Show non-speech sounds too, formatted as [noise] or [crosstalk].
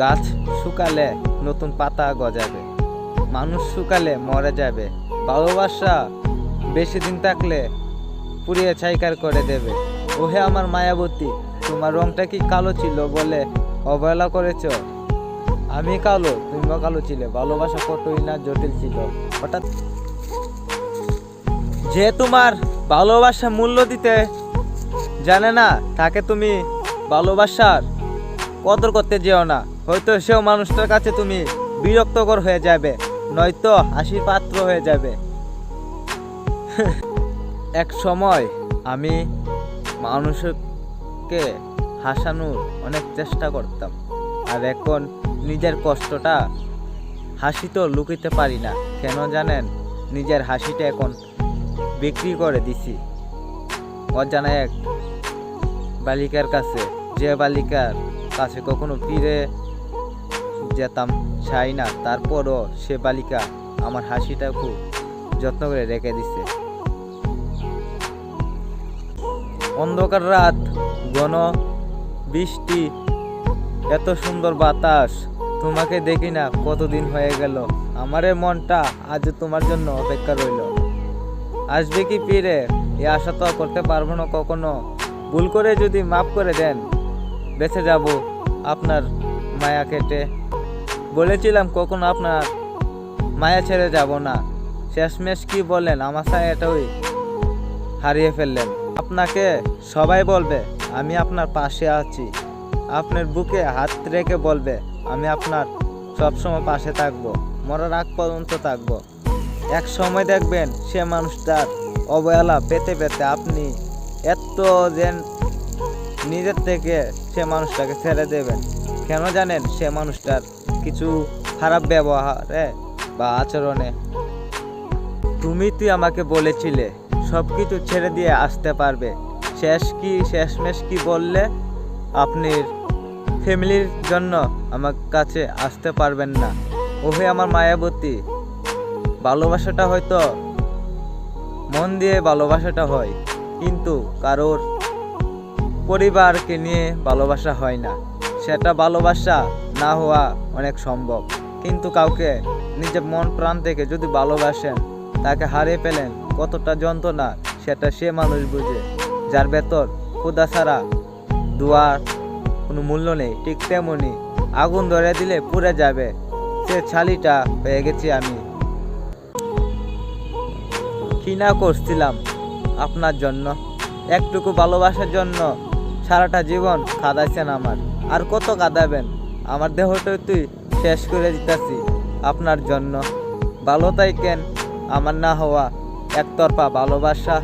গাছ শুকালে নতুন পাতা গজাবে। মানুষ শুকালে মরে যাবে। ভালোবাসা বেশি দিন থাকলে পুড়িয়ে ছাইকার করে দেবে। ওহে আমার মায়াবতী, তোমার রংটা কি কালো ছিল বলে অবহেলা করেছ? আমি কালো, তুমিও কালো ছিলে, ভালোবাসা কতই না জটিল ছিল। হঠাৎ যে তোমার ভালোবাসা মূল্য দিতে জানে না, তাকে তুমি ভালোবাসার কদর করতে যেও না। হয়তো সেও মানুষটার কাছে তুমি বিরক্তকর হয়ে যাবে, নয়তো হাসির পাত্র হয়ে যাবে। [laughs] এক সময় আমি মানুষকে হাসানোর অনেক চেষ্টা করতাম, আর এখন নিজের কষ্টটা হাসি তো লুকিতে পারি না, কেন জানেন? নিজের হাসিটা এখন বিক্রি করে দিছি। অজানা এক বালিকার কাছে, যে বালিকার কাছে কখনো ফিরে যেতাম চাই না। তারপরও সে বালিকা আমার হাসিটা খুব যত্ন করে রেখে দিছে। অন্ধকার রাত, ঘন বৃষ্টি, এত সুন্দর বাতাস, তোমাকে দেখি না কতদিন হয়ে গেল। আমারে মনটা আজ তোমার জন্য অপেক্ষা রইল। আসবে কি ফিরে? এ আশা তো করতে পারব না কখনো। ভুল করে যদি মাফ করে দেন, বেঁচে যাব আপনার মায়া কেটে। বলেছিলাম কখনো আপনার মায়া ছেড়ে যাব না। শেষমেশ কি বললেন আমার ছায়াটাই হারিয়ে ফেললেন। আপনাকে সবাই বলবে, আমি আপনার পাশে আছি। আপনার বুকে হাত রেখে বলবে, আমি আপনার সবসময় পাশে থাকব, মরার আগ পর্যন্ত থাকব। এক সময় দেখবেন সে মানুষটার অবহেলা পেতে পেতে আপনি এত যেন নিজের থেকে সে মানুষটাকে ছেড়ে দেবেন। কেন জানেন সে মানুষটার কিছু খারাপ ব্যবহারে বা আচরণে। তুমি তুই আমাকে বলেছিলে সব কিছু ছেড়ে দিয়ে আসতে পারবে। শেষ কি, শেষমেশ কি বললে? আপনি ফ্যামিলির জন্য আমার কাছে আসতে পারবেন না। ওহে আমার মায়াবতী, ভালোবাসাটা হয়তো মন দিয়ে ভালোবাসাটা হয়, কিন্তু কারোর পরিবারকে নিয়ে ভালোবাসা হয় না। সেটা ভালোবাসা না হওয়া অনেক সম্ভব। কিন্তু কাউকে নিজের মন প্রাণ থেকে যদি ভালোবাসেন, তাকে হারিয়ে পেলেন কতটা যন্ত্রণা, সেটা সে মানুষ বুঝে। যার ভেতর ক্ষুদা ছাড়া দুয়ার কোনো মূল্য নেই, ঠিক তেমনি আগুন ধরে দিলে পুড়ে যাবে। সে ছালিটা পেয়ে গেছি আমি। কি না করছিলাম আপনার জন্য? একটুকু ভালোবাসার জন্য সারাটা জীবন কাঁদাইছেন আমার। আর কত কাঁদাবেন আমার দেহটা তুই শেষ করে দিতেছি আপনার জন্য। ভালো তাই কেন আমার না হওয়া একতরফা ভালোবাসা।